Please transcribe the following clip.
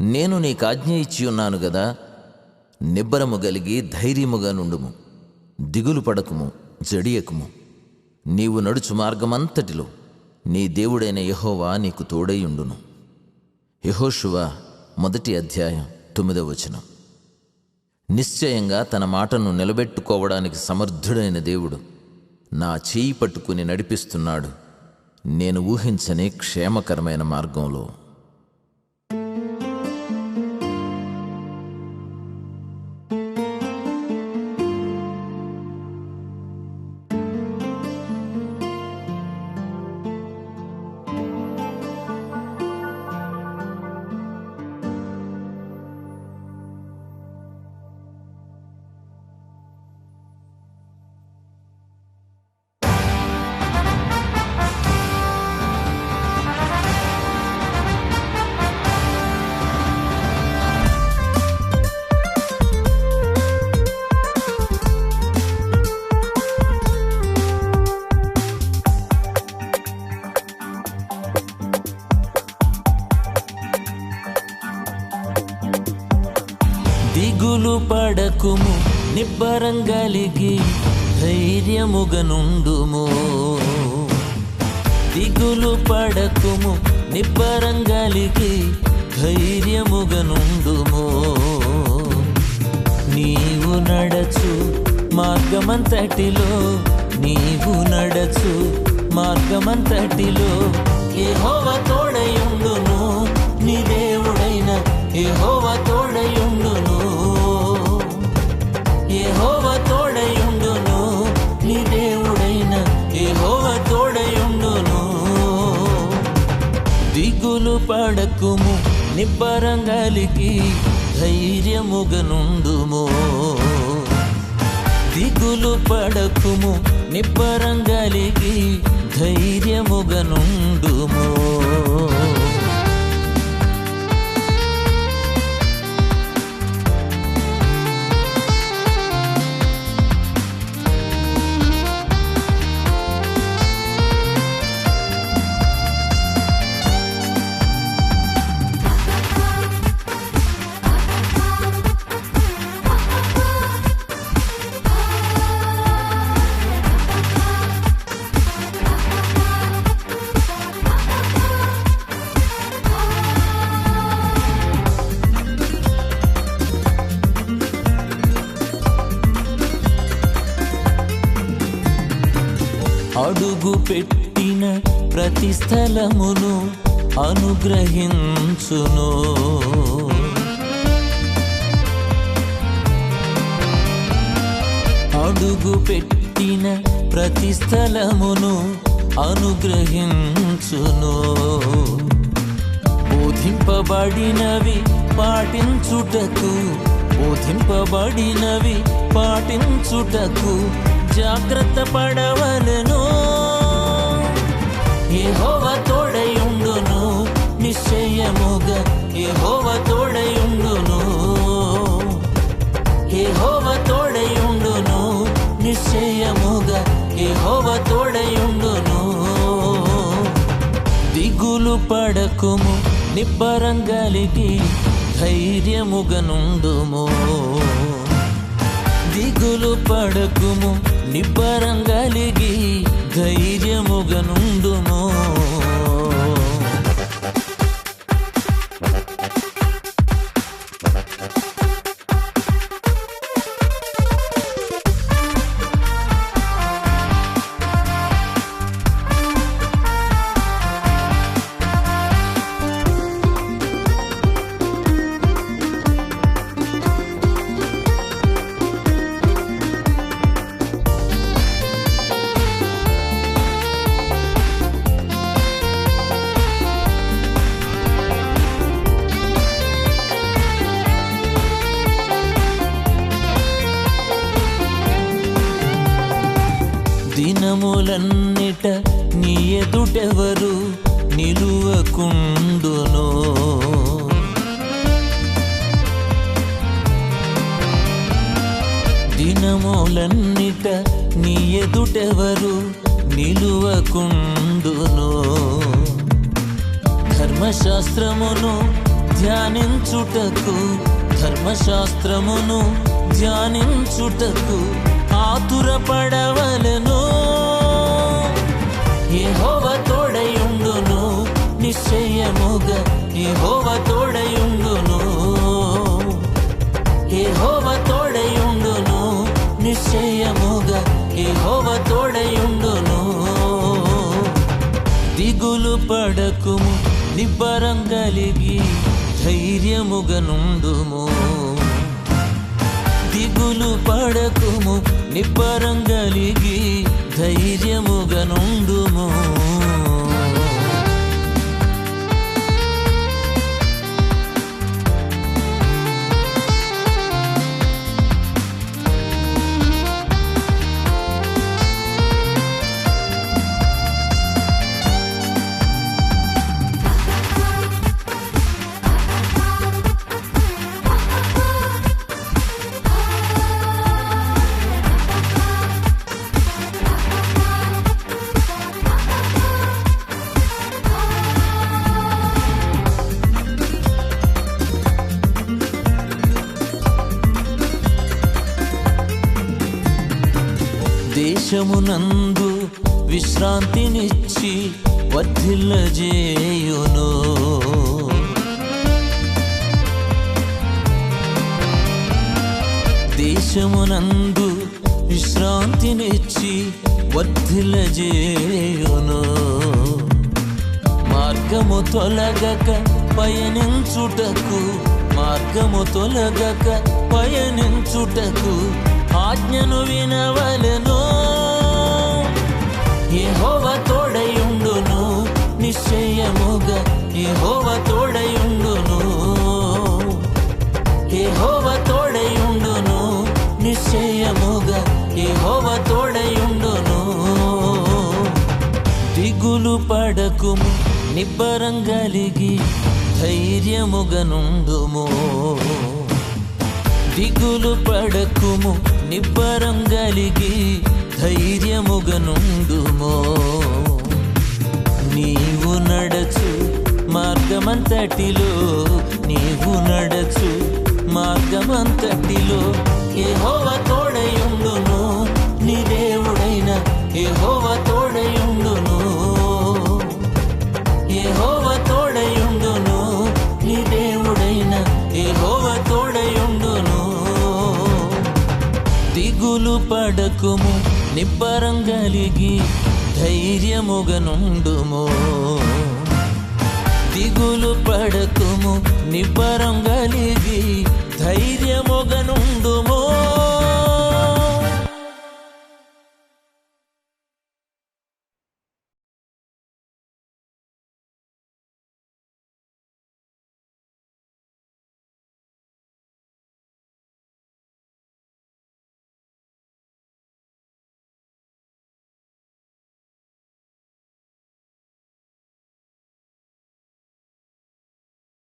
నేను నీకు ఆజ్ఞ ఇచ్చి ఉన్నాను గదా నిబ్బరము గలిగి ధైర్యముగా నుండుము దిగులు పడకుము జడియకుము. నీవు నడుచు మార్గమంతటిలో నీ దేవుడైన యెహోవా నీకు తోడైయుండును యహోశువ మొదటి అధ్యాయం తొమ్మిదవ వచనం. నిశ్చయంగా తన మాటను నిలబెట్టుకోవడానికి సమర్థుడైన దేవుడు నా చేయి పట్టుకుని నడిపిస్తున్నాడు. నేను ఊహించని క్షేమకరమైన మార్గంలో దిగులు పడకుము నిబ్బరం కలిగి ధైర్యముగనుండుము. దిగులు పడకుము నిబ్బరం కలిగి ధైర్యముగనుండుము. నీవు నడచు మార్గమంతటిలో నీవు నడచు మార్గమంతటిలో. యెహోవ తోడయుండును నీ దేవుడైన ఏ హో యెహోవ తోడయుండును. నీ దేవుడైన యెహోవ తోడయుండును. దిగులు పడకుము నిబ్బరంగలిగి ధైర్యముగా నుండుము దిగులు పడకుము అడుగు పెట్టిన ప్రతి స్థలమును అనుగ్రహించును. అడుగు పెట్టిన ప్రతి స్థలమును అనుగ్రహించును. బోధింపబడినవి పాటించుటకు బోధింపబడినవి పాటించుటకు జాగ్రత్త పడవలను. యెహోవ తోడయుండును నిశ్చయముగా యెహోవ తోడయుండును. యెహోవ తోడయుండును నిశ్చయముగా యెహోవ తోడయుండును. దిగులు పడకుము నిబ్బరంగలిగి ధైర్యముగా నుండుము దిగులు పడకుము నిబ్బరం కలిగి నుండుము దినములన్నిట నీ ఎదుటెవరు నిలువకుండునో. దినములన్నిట నీ ఎదుటెవరు నిలువకుండును. ధర్మశాస్త్రమును ధ్యానించుటకు ధర్మశాస్త్రమును ధ్యానించుటకు ఆతురపడవలను. యెహోవ తోడయుండును నిశ్చయముగా యెహోవ తోడయుండును. యెహోవ తోడయుండును నిశ్చయముగా యెహోవ తోడయుండును. దిగులు పడకుము నిబ్బరం కలిగి ధైర్యముగా నుండుము. దిగులు పడకుము నిబ్బరం కలిగి ధైర్యముగా దేశమునందు విశ్రాంతినిచ్చి వర్ధిల్లజేయును. దేశమునందు విశ్రాంతినిచ్చి వర్ధిల్లజేయును. మార్గము తొలగక పయనించుటకు మార్గము తొలగక పయనించుటకు ఆజ్ఞను వినవలెను. యెహోవ తోడయుండును నిశ్చయముగా యెహోవ తోడయుండును. యెహోవ తోడయుండును నిశ్చయముగా యెహోవ తోడయుండును. దిగులు పడకుము నిబ్బరం కలిగి ధైర్యముగా నుండుము దిగులు పడకుము నిబ్బరం కలిగి ధైర్యముగనుండుమో నీవు నడచు మార్గమంతటిలో నీవు నడచు మార్గమంతటిలో. యెహోవ తోడయుండును నీ దేవుడైన యెహోవ తోడయుండును. యెహోవ దిగులు నిబ్బరం కలిగి ధైర్యముగా నుండుము. దిగులు పడకుము నిబ్బరం